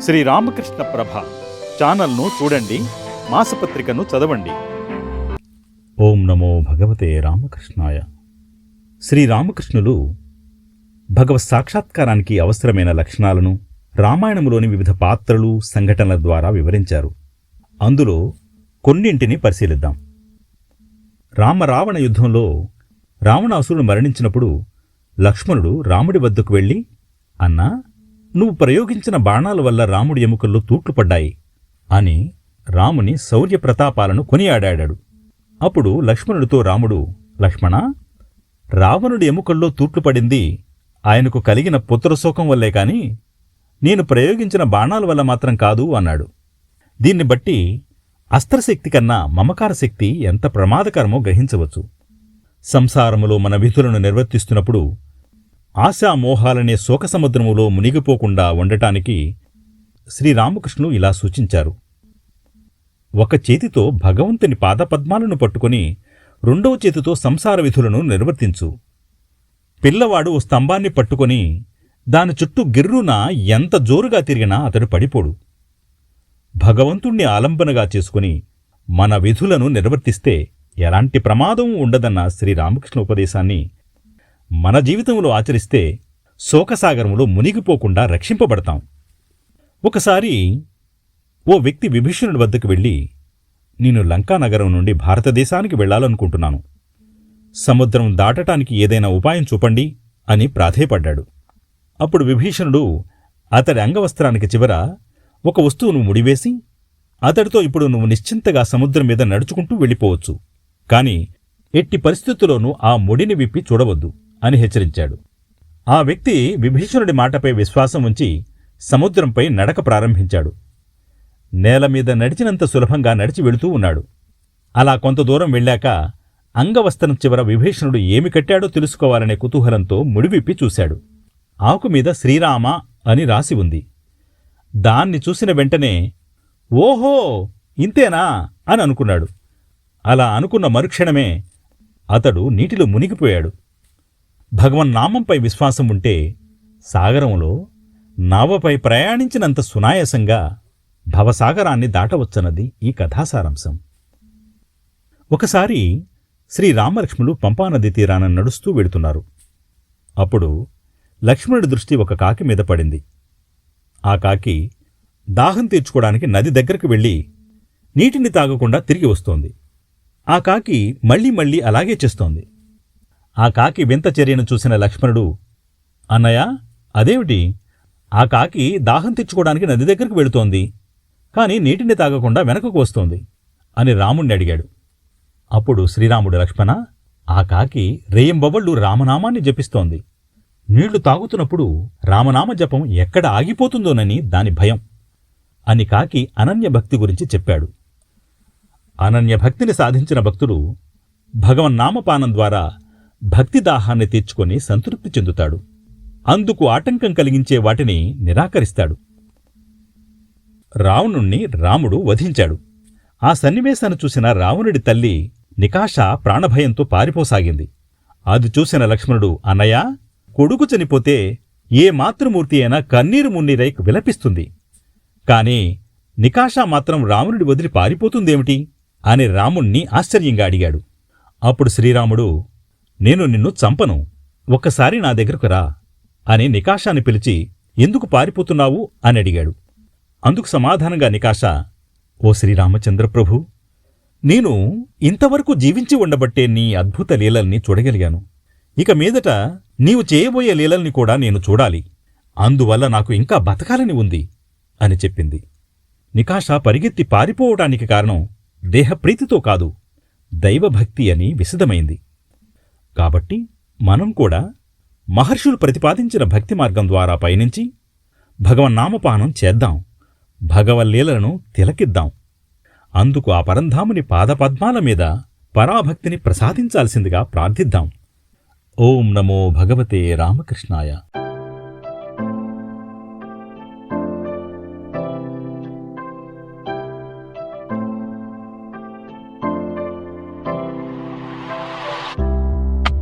శ్రీ రామకృష్ణ ప్రభ ఛానల్ను చూడండి మాసపత్రికను చదవండి. ఓం నమో భగవతే రామకృష్ణాయ. శ్రీరామకృష్ణులు భగవత్ సాక్షాత్కారానికి అవసరమైన లక్షణాలను రామాయణంలోని వివిధ పాత్రలు సంఘటనల ద్వారా వివరించారు. అందులో కొన్నింటిని పరిశీలిద్దాం. రామరావణ యుద్ధంలో రావణాసురుడు మరణించినప్పుడు లక్ష్మణుడు రాముడి వద్దకు వెళ్ళి అన్నా నువ్వు ప్రయోగించిన బాణాల వల్ల రాముడి ఎముకల్లో తూట్లు పడ్డాయి అని రాముని శౌర్య ప్రతాపాలను కొనియాడాడాడు. అప్పుడు లక్ష్మణుడితో రాముడు లక్ష్మణ రావణుడి ఎముకల్లో తూట్లు పడింది. ఆయనకు కలిగిన పుత్రశోకం వల్లే కాని నేను ప్రయోగించిన బాణాల వల్ల మాత్రం కాదు అన్నాడు. దీన్ని బట్టి అస్త్రశక్తి కన్నా మమకార శక్తి ఎంత ప్రమాదకరమో గ్రహించవచ్చు. సంసారములో మన విధులను నిర్వర్తిస్తున్నప్పుడు ఆశామోహాలనే శోకసముద్రములో మునిగిపోకుండా ఉండటానికి శ్రీరామకృష్ణులు ఇలా సూచించారు. ఒక చేతితో భగవంతుని పాదపద్మాలను పట్టుకుని రెండవ చేతితో సంసార విధులను నిర్వర్తించు. పిల్లవాడు ఓ స్తంభాన్ని పట్టుకొని దాని చుట్టూ గిర్రున ఎంత జోరుగా తిరిగినా అతడు పడిపోడు. భగవంతుణ్ణి ఆలంబనగా చేసుకుని మన విధులను నిర్వర్తిస్తే ఎలాంటి ప్రమాదం ఉండదన్న శ్రీరామకృష్ణ ఉపదేశాన్ని మన జీవితంలో ఆచరిస్తే శోకసాగరంలో మునిగిపోకుండా రక్షింపబడతాం. ఒకసారి ఓ వ్యక్తి విభీషణుడి వద్దకు వెళ్ళి నేను లంకానగరం నుండి భారతదేశానికి వెళ్ళాలనుకుంటున్నాను. సముద్రం దాటటానికి ఏదైనా ఉపాయం చూపండి అని ప్రాధేయపడ్డాడు. అప్పుడు విభీషణుడు అతడి అంగవస్త్రానికి చివర ఒక వస్తువును ముడివేసి అతడితో ఇప్పుడు నువ్వు నిశ్చింతగా సముద్రం మీద నడుచుకుంటూ వెళ్ళిపోవచ్చు. కాని ఎట్టి పరిస్థితుల్లోనూ ఆ ముడిని విప్పి చూడవద్దు. అని హెచ్చరించాడు. ఆ వ్యక్తి విభీషణుడి మాటపై విశ్వాసం ఉంచి సముద్రంపై నడక ప్రారంభించాడు. నేల మీద నడిచినంత సులభంగా నడిచి వెళుతూ ఉన్నాడు. అలా కొంత దూరం వెళ్ళాక అంగవస్త్రం చివర విభీషణుడు ఏమి కట్టాడో తెలుసుకోవాలనే కుతూహలంతో ముడివిప్పి చూశాడు. ఆకు మీద శ్రీరామ అని రాసి ఉంది. దాన్ని చూసిన వెంటనే ఓహో ఇంతేనా? అని అనుకున్నాడు. అలా అనుకున్న మరుక్షణమే అతడు నీటిలో మునిగిపోయాడు. భగవన్నామంపై విశ్వాసం ఉంటే సాగరంలో నావపై ప్రయాణించినంత సునాయాసంగా భవసాగరాన్ని దాటవచ్చన్నది ఈ కథాసారాంశం. ఒకసారి శ్రీ రామలక్ష్ములు పంపానది తీరాన నడుస్తూ వెడుతున్నారు. అప్పుడు లక్ష్మణుడి దృష్టి ఒక కాకి మీద పడింది. ఆ కాకి దాహం తీర్చుకోవడానికి నది దగ్గరకు వెళ్ళి నీటిని తాగకుండా తిరిగి వస్తోంది. ఆ కాకి మళ్ళీ మళ్ళీ అలాగే చేస్తోంది. ఆ కాకి వింత చర్యను చూసిన లక్ష్మణుడు అన్నయ్య అదేమిటి? ఆ కాకి దాహం తెచ్చుకోవడానికి నది దగ్గరకు వెళుతోంది కాని నీటిని తాగకుండా వెనకకు వస్తోంది అని రాముణ్ణి అడిగాడు. అప్పుడు శ్రీరాముడు లక్ష్మణ ఆ కాకి రేయంబవళ్ళు రామనామాన్ని జపిస్తోంది. నీళ్ళు తాగుతున్నప్పుడు రామనామ జపం ఎక్కడ ఆగిపోతుందోనని దాని భయం అని కాకి అనన్య భక్తి గురించి చెప్పాడు. అనన్య భక్తిని సాధించిన భక్తుడు భగవన్నామపానం ద్వారా భక్తి దాహాన్ని తీర్చుకొని సంతృప్తి చెందుతాడు. అందుకు ఆటంకం కలిగించే వాటిని నిరాకరిస్తాడు. రావణుణ్ణి రాముడు వధించాడు. ఆ సన్నివేశాన్ని చూసిన రావణుడి తల్లి నికాష ప్రాణభయంతో పారిపోసాగింది. అది చూసిన లక్ష్మణుడు అన్నయ్య కొడుకు చనిపోతే ఏ మాతృమూర్తి అయినా కన్నీరు మున్నీరై విలపిస్తుంది. కాని నికాష మాత్రం రావణుడి వదిలి పారిపోతుందేమిటి? అని రాముణ్ణి ఆశ్చర్యంగా అడిగాడు. అప్పుడు శ్రీరాముడు నేను నిన్ను చంపను. ఒక్కసారి నా దగ్గరకు రా అని నికాషాని పిలిచి ఎందుకు పారిపోతున్నావు? అని అడిగాడు. అందుకు సమాధానంగా నికాష ఓ శ్రీరామచంద్రప్రభు నేను ఇంతవరకు జీవించి ఉండబట్టే నీ అద్భుత లీలల్ని చూడగలిగాను. ఇక మీదట నీవు చేయబోయే లీలల్ని కూడా నేను చూడాలి. అందువల్ల నాకు ఇంకా బతకాలని ఉంది అని చెప్పింది. నికాష పరిగెత్తి పారిపోవటానికి కారణం దేహప్రీతితో కాదు దైవభక్తి అని విశదమైంది. కాబట్టి మనం కూడా మహర్షులు ప్రతిపాదించిన భక్తి మార్గం ద్వారా పయనించి భగవన్నామపానం చేద్దాం భగవల్లీలను తిలకిద్దాం. అందుకు ఆ పరంధాముని పాదపద్మాల మీద పరాభక్తిని ప్రసాదించాల్సిందిగా ప్రార్థిద్దాం. ఓం నమో భగవతే రామకృష్ణాయ.